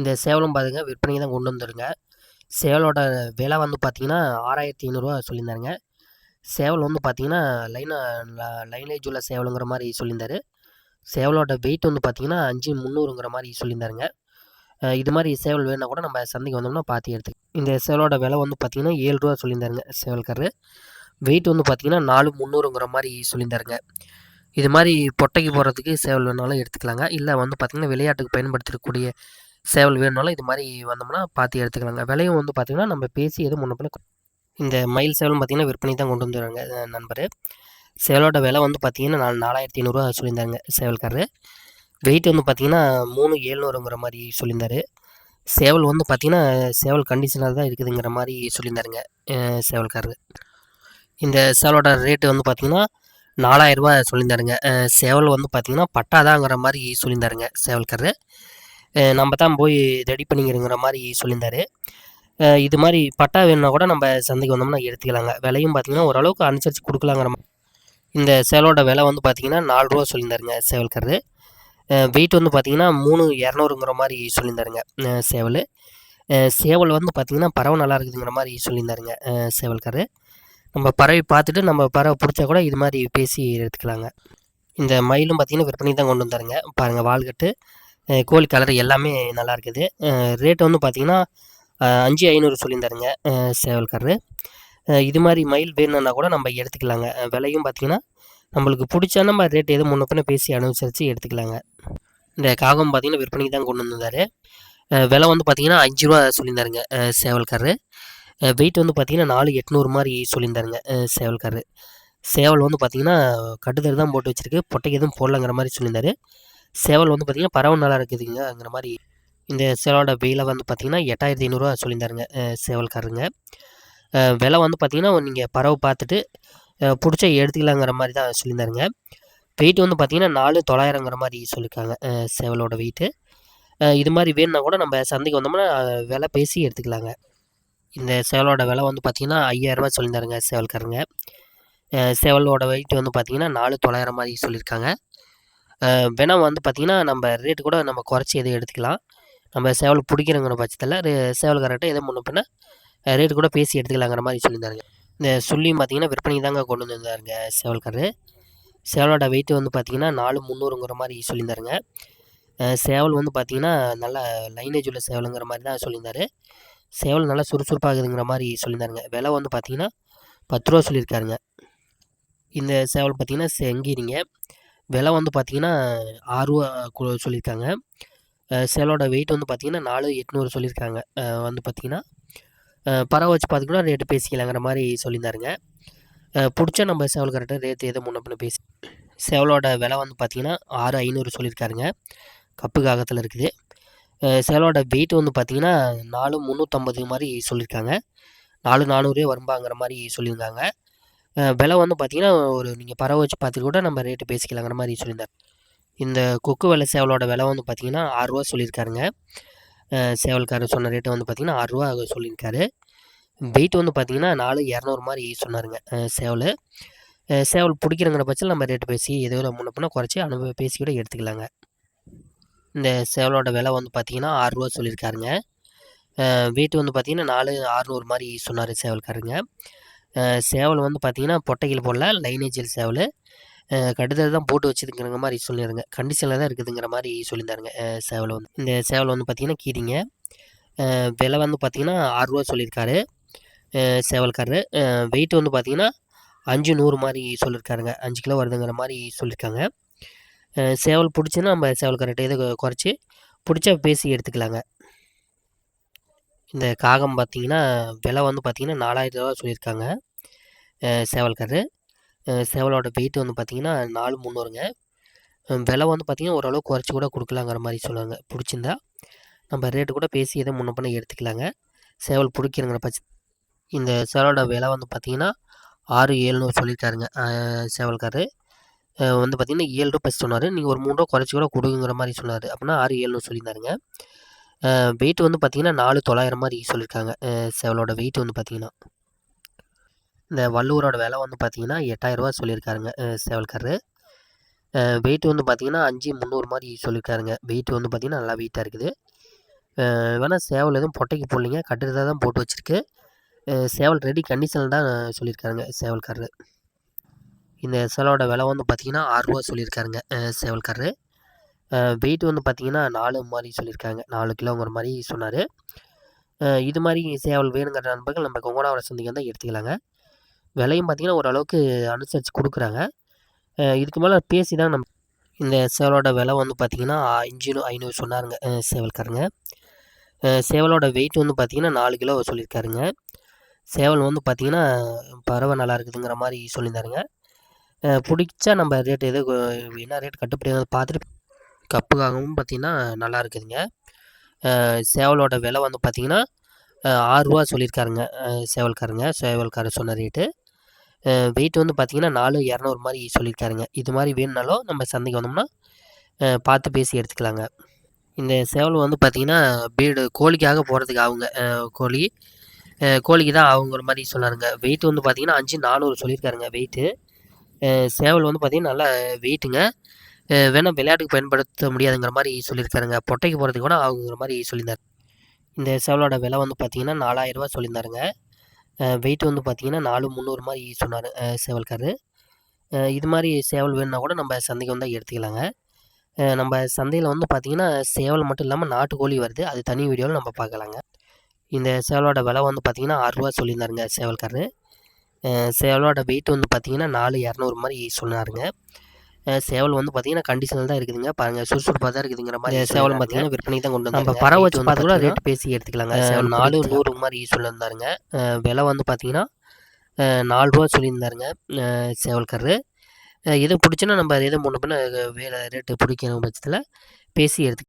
இந்த சேவலும் பாருங்க விற்பனைக்கு தான் கொண்டு வந்துருங்க. சேவலோட விலை வந்து பார்த்தீங்கன்னா ஆறாயிரத்தி ஐநூறுரூவா சொல்லியிருந்தாருங்க. சேவல் வந்து பார்த்தீங்கன்னா லைனாக லைனேஜ் உள்ள சேவலுங்கிற மாதிரி சொல்லியிருந்தாரு. சேவலோட வெயிட் வந்து பார்த்தீங்கன்னா அஞ்சு முந்நூறுங்கிற மாதிரி சொல்லியிருந்தாருங்க. இது மாதிரி சேவல் வேணுன்னா கூட நம்ம சந்தைக்கு வந்தோம்னா பார்த்து எடுத்து இந்த சேவலோட விலை வந்து பார்த்தீங்கன்னா ஏழு ரூபா சொல்லியிருந்தாருங்க சேவல்காரரு. வெயிட் வந்து பார்த்தீங்கன்னா நாலு முந்நூறுங்கிற மாதிரி சொல்லியிருந்தாருங்க. இது மாதிரி பொட்டைக்கு போகிறதுக்கு சேவல் வேணாலும் எடுத்துக்கலாங்க. இல்லை வந்து பார்த்திங்கன்னா விளையாட்டுக்கு பயன்படுத்தக்கூடிய சேவல் வேணும்னாலும் இது மாதிரி வந்தோம்னா பார்த்து எடுத்துக்கலாங்க. விலையும் வந்து பார்த்திங்கன்னா நம்ம பேசி எதுவும் முன்ன பின்ன இந்த மயில் சேவலும் பார்த்திங்கன்னா விற்பனை தான் கொண்டு வந்துடுறாங்க நண்பர். சேவலோட விலை வந்து பார்த்திங்கன்னா நான் நாலாயிரத்தி ஐநூறுரூவா சொல்லியிருந்தாங்க சேவல்காரரு. வெயிட் வந்து பார்த்திங்கன்னா மூணு ஏழ்நூறுங்கிற மாதிரி சொல்லியிருந்தாரு. சேவல் வந்து பார்த்திங்கன்னா சேவல் கண்டிஷனாக தான் இருக்குதுங்கிற மாதிரி சொல்லியிருந்தாருங்க சேவல்காரர் சேவல்காரரு. இந்த சேவலோட ரேட்டு வந்து பார்த்திங்கன்னா நாலாயிரரூபா சொல்லியிருந்தாருங்க சேவல் வந்து பார்த்திங்கன்னா பட்டாதாங்கிற மாதிரி சொல்லியிருந்தாருங்க சேவல்காரரு. நம்ம தான் போய் ரெடி பண்ணிக்கிறங்கிற மாதிரி சொல்லியிருந்தாரு. இது மாதிரி பட்டா வேணும்னா கூட நம்ம சந்தைக்கு வந்தோம்னா எடுத்துக்கலாங்க. விலையும் பார்த்திங்கன்னா ஓரளவுக்கு அனுசரித்து கொடுக்கலாங்கிற மாதிரி இந்த சேவலோட விலை வந்து பார்த்திங்கன்னா நாலு ரூபா சொல்லியிருந்தாருங்க சேவல்காரரு. வெயிட் வந்து பார்த்திங்கன்னா மூணு இரநூறுங்கிற மாதிரி சொல்லியிருந்தாருங்க சேவல். சேவல் வந்து பார்த்திங்கன்னா பறவை நல்லா இருக்குதுங்கிற மாதிரி சொல்லியிருந்தாருங்க அஹ் நம்ம பறவை பார்த்துட்டு நம்ம பறவை பிடிச்சா கூட இது மாதிரி பேசி எடுத்துக்கலாங்க. இந்த மயிலும் பார்த்திங்கன்னா விற்பனை தான் கொண்டு வந்தாருங்க. பாருங்கள் வால்கட்டு. கோழி கலர் எல்லாமே நல்லா இருக்குது ரேட் வந்து பார்த்திங்கன்னா அஞ்சு ஐநூறு சொல்லியிருந்தாருங்க சேவல்காரரு. இது மாதிரி மயில் வேணும்னா கூட நம்ம எடுத்துக்கலாங்க. விலையும் பார்த்திங்கன்னா நம்மளுக்கு பிடிச்சா நம்ம ரேட் எதுவும் முன்ன பின்ன பேசி அனுசரித்து எடுத்துக்கலாங்க. இந்த காகம் பார்த்திங்கன்னா விற்பனைக்கு தான் கொண்டு வந்திருந்தாரு. விலை வந்து பார்த்திங்கன்னா அஞ்சு ரூபா சொல்லியிருந்தாருங்க சேவல்காரரு. வெயிட் வந்து பார்த்திங்கன்னா நாலு எட்நூறு மாதிரி சொல்லியிருந்தாருங்க அஹ் சேவல்காரரு. சேவல் வந்து பார்த்திங்கன்னா கட்டுதல் தான் போட்டு வச்சுருக்கு பொட்டைக்கு எதுவும் போடலங்கிற மாதிரி சொல்லியிருந்தாரு. சேவல் வந்து பார்த்திங்கன்னா பறவை நல்லா இருக்குதுங்கங்கிற மாதிரி இந்த சேவலோட விலை வந்து பார்த்திங்கன்னா எட்டாயிரத்தி ஐநூறுரூவா சொல்லியிருந்தாருங்க சேவல்காரருங்க. விலை வந்து பார்த்திங்கன்னா நீங்கள் பறவை பார்த்துட்டு பிடிச்ச பிடிச்சா எடுத்துக்கலாங்கிற மாதிரி தான் சொல்லியிருந்தாருங்க. வெயிட் வந்து பார்த்திங்கன்னா நாலு தொள்ளாயிரங்கிற மாதிரி சொல்லியிருக்காங்க சேவலோட வெயிட்டு இது மாதிரி வேணும்னா கூட நம்ம சந்தைக்கு வந்தோம்னா விலை பேசி எடுத்துக்கலாங்க. இந்த சேவலோட விலை வந்து பார்த்திங்கன்னா ஐயாயிரரூபா சொல்லியிருந்தாருங்க சேவல்காரங்க சேவலோட வெயிட் வந்து பார்த்திங்கன்னா நாலு தொள்ளாயிரம் மாதிரி சொல்லியிருக்காங்க. வேணால் வந்து பார்த்திங்கன்னா நம்ம ரேட்டு கூட நம்ம குறைச்சி எதுவும் எடுத்துக்கலாம். நம்ம சேவல் பிடிக்கிறங்கிற பட்சத்தில் சேவல்காரர்கிட்ட எதுவும் முன்ன பின்ன ரேட்டு கூட பேசி எடுத்துக்கலாங்கிற மாதிரி சொல்லியிருந்தாருங்க இந்த சொல்லியும் பார்த்திங்கன்னா விற்பனை தாங்க கொண்டு வந்திருந்தாருங்க சேவல்காரர். சேவலோட வெயிட் வந்து பார்த்திங்கன்னா நாலு முந்நூறுங்கிற மாதிரி சொல்லியிருந்தாருங்க. சேவல் வந்து பார்த்திங்கன்னா நல்லா லைனேஜ் உள்ள சேவலுங்கிற மாதிரி தான் சொல்லியிருந்தாரு. சேவல் நல்லா சுறுசுறுப்பாகுதுங்கிற மாதிரி சொல்லியிருந்தாருங்க. விலை வந்து பார்த்திங்கன்னா பத்து ரூபா சொல்லியிருக்காருங்க. இந்த சேவல் பார்த்திங்கன்னா செங்கீரிங்க. விலை வந்து பார்த்திங்கன்னா ஆறுரூவா சொல்லியிருக்காங்க. சேலோட வெயிட் வந்து பார்த்திங்கன்னா நாலு எட்நூறு சொல்லியிருக்காங்க. வந்து பார்த்திங்கன்னா பறவை வச்சு பார்த்துக்கூட ரேட்டு பேசிக்கலாங்கிற மாதிரி சொல்லியிருந்தாருங்க. பிடிச்ச பிடிச்சா நம்ம சேவல் கரெக்டாக ரேட்டு எதை முன்ன பேசி சேவலோட விலை வந்து பார்த்திங்கன்னா ஆறு ஐநூறு சொல்லியிருக்காருங்க. கப்பு காகத்தில் இருக்குது. அஹ் சேவலோட வெயிட் வந்து பார்த்திங்கன்னா நாலு முந்நூற்றம்பது மாதிரி சொல்லியிருக்காங்க. நாலு நானூறே வரும்பாங்கிற மாதிரி சொல்லியிருந்தாங்க. விலை வந்து பார்த்தீங்கன்னா ஒரு நீங்கள் பறவை வச்சு பார்த்துட்டு கூட நம்ம ரேட்டு பேசிக்கலாங்கிற மாதிரி சொல்லியிருந்தார். இந்த கொக்கு வலை சேவலோட விலை வந்து பார்த்திங்கன்னா ஆறுரூவா சொல்லியிருக்காருங்க. சேவல்காரர் சொன்ன ரேட்டு வந்து பார்த்திங்கன்னா ஆறுரூவா சொல்லியிருக்காரு. வெயிட் வந்து பார்த்திங்கன்னா நாலு இரநூறு மாதிரி சொன்னாருங்க சேவல். சேவல் பிடிக்கிறங்கிற பட்சத்தில் நம்ம ரேட்டு பேசி எதோ முன்ன பின்ன குறைச்சி அனுபவ பேசி கூட எடுத்துக்கலாங்க. இந்த சேவலோட விலை வந்து பார்த்திங்கன்னா ஆறுரூவா சொல்லியிருக்காருங்க. வெயிட் வந்து பார்த்திங்கன்னா நாலு அறுநூறு மாதிரி சொன்னார் சேவல்காரங்க சேவல் வந்து பார்த்திங்கன்னா பொட்டைகள் போடல லைனேஜில் சேவல். கடுதல் தான் போட்டு வச்சுருங்கிற மாதிரி சொல்லியிருங்க கண்டிஷனில் தான் இருக்குதுங்கிற மாதிரி சொல்லியிருந்தாருங்க சேவல் வந்து. இந்த சேவல் வந்து பார்த்திங்கன்னா கீரிங்க. விலை வந்து பார்த்திங்கன்னா ஆறுரூவா சொல்லியிருக்காரு சேவல்காரரு. வெயிட் வந்து பார்த்திங்கன்னா அஞ்சு நூறு மாதிரி சொல்லியிருக்காருங்க அஞ்சு கிலோ வருதுங்கிற மாதிரி சொல்லியிருக்காங்க சேவல் பிடிச்சின்னா நம்ம சேவல்காரர்கிட்ட இதை குறைச்சி பிடிச்சா பேசி எடுத்துக்கலாங்க. இந்த காகம் பார்த்தீங்கன்னா விலை வந்து பார்த்தீங்கன்னா நாலாயிரம் ரூபா சொல்லியிருக்காங்க. அஹ் சேவல்காரரு. சேவலோட வெயிட் வந்து பார்த்தீங்கன்னா நாலு முந்நூறுங்க. விலை வந்து பார்த்தீங்கன்னா ஓரளவு குறைச்சி கூட கொடுக்கலாங்கிற மாதிரி சொல்லுவாங்க. பிடிச்சிருந்தா நம்ம ரேட்டு கூட பேசி எதை முன்ன பண்ண எடுத்துக்கலாங்க. சேவல் பிடிக்கிறங்கிற பட்ச இந்த சேவலோட விலை வந்து பார்த்தீங்கன்னா ஆறு ஏழ்நூறு சொல்லியிருக்காருங்க அஹ் சேவல்காரரு. வந்து பார்த்தீங்கன்னா ஏழு ரூபா பசி சொன்னார். நீங்கள் ஒரு மூணு ரூபா குறைச்சி கூட கொடுங்கிற மாதிரி சொன்னார். அப்படின்னா ஆறு ஏழ்நூறு சொல்லியிருந்தாருங்க. வெயிட் வந்து பார்த்திங்கன்னா நாலு தொள்ளாயிரம் மாதிரி சொல்லியிருக்காங்க செவலோட சேவலோட வெயிட் வந்து பார்த்தீங்கன்னா இந்த வள்ளுவரோட விலை வந்து பார்த்தீங்கன்னா எட்டாயிரரூவா சொல்லியிருக்காருங்க அஹ் வெயிட் வந்து பார்த்திங்கன்னா அஞ்சு முந்நூறு மாதிரி சொல்லியிருக்காருங்க வெயிட் வந்து பார்த்திங்கன்னா நல்லா வெயிட்டாக இருக்குது. வேணால் சேவல் எதுவும் பொட்டைக்கு போடலிங்க கட்டுறதாக தான் போட்டு வச்சுருக்கு. சேவல் ரெடி கண்டிஷனில் தான் சொல்லியிருக்காருங்க சேவல்காரரு. இந்த சேவலோட விலை வந்து பார்த்தீங்கன்னா ஆறுரூவா சொல்லியிருக்காருங்க சேவல்காரரு. வெயிட் வந்து பார்த்தீங்கன்னா நாலு மாதிரி சொல்லியிருக்காங்க நாலு கிலோங்கிற மாதிரி சொன்னார். இது மாதிரி சேவல் வேணுங்கிற நண்பர்கள் நம்ம கொங்கோடாவோட சந்தைக்கு வந்து எடுத்துக்கலாங்க. விலையும் பார்த்தீங்கன்னா ஓரளவுக்கு அனுசரித்து கொடுக்குறாங்க. இதுக்கு மேலே பேசி தான் நம்ம இந்த சேவலோட விலை வந்து பார்த்திங்கன்னா அஞ்சு ஐநூறு சொன்னாருங்க சேவல்காரங்க. சேவலோட வெயிட் வந்து பார்த்திங்கன்னா நாலு கிலோ சொல்லியிருக்காருங்க சேவல் வந்து பார்த்திங்கன்னா பறவை நல்லா இருக்குதுங்கிற மாதிரி சொல்லியிருந்தாருங்க பிடிச்சா நம்ம ரேட் எது என்ன ரேட் கட்டுப்படி பார்த்துட்டு கப்புக்காகவும் பார்த்திங்கன்னா நல்லா இருக்குதுங்க. சேவலோட விலை வந்து பார்த்திங்கன்னா ஆறுரூவா சொல்லியிருக்காருங்க. சேவல்காரங்க சேவல்காரர் சொன்ன ரேட்டு வெயிட் வந்து பார்த்திங்கன்னா நாலு இரநூறு மாதிரி சொல்லியிருக்காருங்க. இது மாதிரி வேணுனாலும் நம்ம சந்தைக்கு வந்தோம்னா பார்த்து பேசி எடுத்துக்கலாங்க. இந்த சேவல் வந்து பார்த்திங்கன்னா பீடு கோழிக்காக போகிறதுக்கு ஆகுங்க. கோழி. கோழிக்கு தான் ஆகுங்கிற மாதிரி சொன்னாருங்க. வெயிட் வந்து பார்த்திங்கன்னா அஞ்சு நானூறு சொல்லியிருக்காருங்க வெயிட்டு சேவல் வந்து பார்த்திங்கன்னா நல்லா வெயிட்டுங்க வேணால் விளையாட்டுக்கு பயன்படுத்த முடியாதுங்கிற மாதிரி சொல்லியிருக்காருங்க. பொட்டைக்கு போகிறதுக்கு கூட ஆகுங்கிற மாதிரி சொல்லியிருந்தார். இந்த சேவலோட விலை வந்து பார்த்திங்கன்னா நாலாயிரரூபா சொல்லியிருந்தாருங்க. வெயிட் வந்து பார்த்திங்கன்னா நாலு முந்நூறு மாதிரி சொன்னார் சேவல்காரர் இது மாதிரி சேவல் வேணுன்னா கூட நம்ம சந்தைக்கு வந்தால் எடுத்துக்கலாங்க. நம்ம சந்தையில் வந்து பார்த்திங்கன்னா சேவல் மட்டும் இல்லாமல் நாட்டுக்கோழி வருது. அது தனி வீடியோவில் நம்ம பார்க்கலாங்க இந்த சேவலோட விலை வந்து பார்த்திங்கன்னா ஆறுரூவா சொல்லியிருந்தாருங்க சேவல்காரர் சேவலோட வெயிட் வந்து பார்த்திங்கன்னா நாலு இரநூறு மாதிரி சொன்னாருங்க. சேவல் வந்து பார்த்தீங்கன்னா கண்டிஷனில் தான் இருக்குதுங்க. பாருங்கள் சுறுசுறுப்பாக தான் இருக்குதுங்கிற மாதிரி சேவல் பார்த்தீங்கன்னா விற்பனை தான் கொண்டு நம்ம பறவை வச்சு பார்த்து கூட ரேட் பேசி எடுத்துக்கலாங்க. சேவல் நாலு நூறு மாதிரி சொல்லியிருந்தாருங்க. விலை வந்து பார்த்தீங்கன்னா நாலு ரூபா சொல்லியிருந்தாருங்க. சேவல்காரரு. எது பிடிச்சுன்னா நம்ம எது முன்ன பின்ன வேலை ரேட்டு பிடிக்கிற பட்சத்தில் பேசி எடுத்து